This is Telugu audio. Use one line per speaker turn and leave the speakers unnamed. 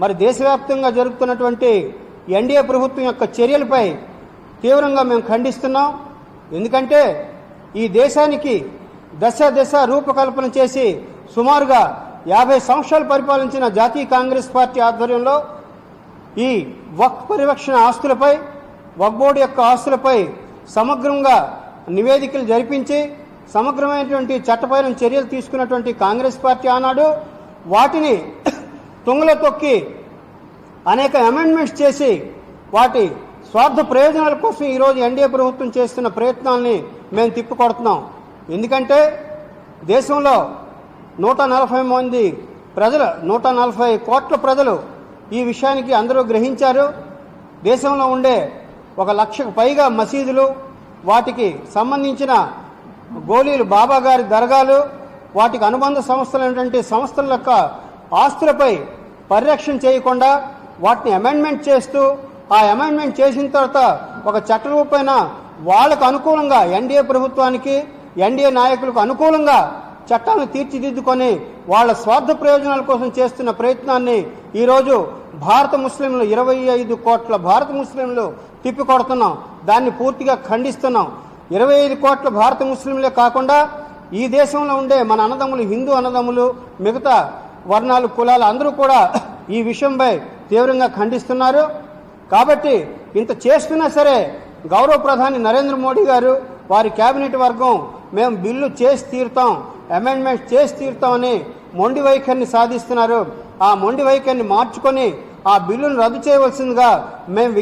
మరి దేశవ్యాప్తంగా జరుగుతున్నటువంటి ఎన్డీఏ ప్రభుత్వం యొక్క చర్యలపై తీవ్రంగా మేము ఖండిస్తున్నాం. ఎందుకంటే ఈ దేశానికి దశ దశ రూపకల్పన చేసి సుమారుగా యాభై సంవత్సరాలు పరిపాలించిన జాతీయ కాంగ్రెస్ పార్టీ ఆధ్వర్యంలో ఈ వక్ పరిరక్షణ ఆస్తులపై వక్ బోర్డు యొక్క ఆస్తులపై సమగ్రంగా నివేదికలు జరిపించి సమగ్రమైనటువంటి చట్టపరమైన చర్యలు తీసుకున్నటువంటి కాంగ్రెస్ పార్టీ ఆనాడు వాటిని తుంగలో తొక్కి అనేక అమెండ్మెంట్స్ చేసి వాటి స్వార్థ ప్రయోజనాల కోసం ఈరోజు ఎన్డీఏ ప్రభుత్వం చేస్తున్న ప్రయత్నాల్ని మేము తిప్పికొడుతున్నాం. ఎందుకంటే దేశంలో నూట నలభై మంది ప్రజలు నూట నలభై కోట్ల ప్రజలు ఈ విషయానికి అందరూ గ్రహించారు. దేశంలో ఉండే ఒక లక్షకు పైగా మసీదులు వాటికి సంబంధించిన గోళీలు బాబా గారి దర్గాలు వాటికి అనుబంధ సంస్థలైనటువంటి సంస్థల యొక్క ఆస్తులపై పరిరక్షణ చేయకుండా వాటిని అమెండ్మెంట్ చేస్తూ ఆ అమెండ్మెంట్ చేసిన తర్వాత ఒక చట్ట చట్టరూపైన వాళ్ళకు అనుకూలంగా ఎన్డీఏ ప్రభుత్వానికి ఎన్డీఏ నాయకులకు అనుకూలంగా చట్టాలను తీర్చిదిద్దుకొని వాళ్ళ స్వార్థ ప్రయోజనాల కోసం చేస్తున్న ప్రయత్నాన్ని ఈరోజు భారత ముస్లింలు ఇరవై ఐదు కోట్ల భారత ముస్లింలు తిప్పికొడుతున్నాం. దాన్ని పూర్తిగా ఖండిస్తున్నాం. ఇరవై ఐదు కోట్ల భారత ముస్లింలే కాకుండా ఈ దేశంలో ఉండే మన అన్నదమ్ములు హిందూ అన్నదమ్ములు మిగతా వర్ణాలు కులాలు అందరూ కూడా ఈ విషయంపై తీవ్రంగా ఖండిస్తున్నారు. కాబట్టి ఇంత చేస్తున్నా సరే గౌరవ ప్రధాని నరేంద్ర మోడీ గారు వారి కేబినెట్ వర్గం మేము బిల్లు చేసి తీరుతాం అమెండ్మెంట్ చేసి తీరుతామని మొండి వైఖరిని సాధిస్తున్నారు. ఆ మొండి వైఖరిని మార్చుకొని ఆ బిల్లును రద్దు చేయవలసిందిగా మేము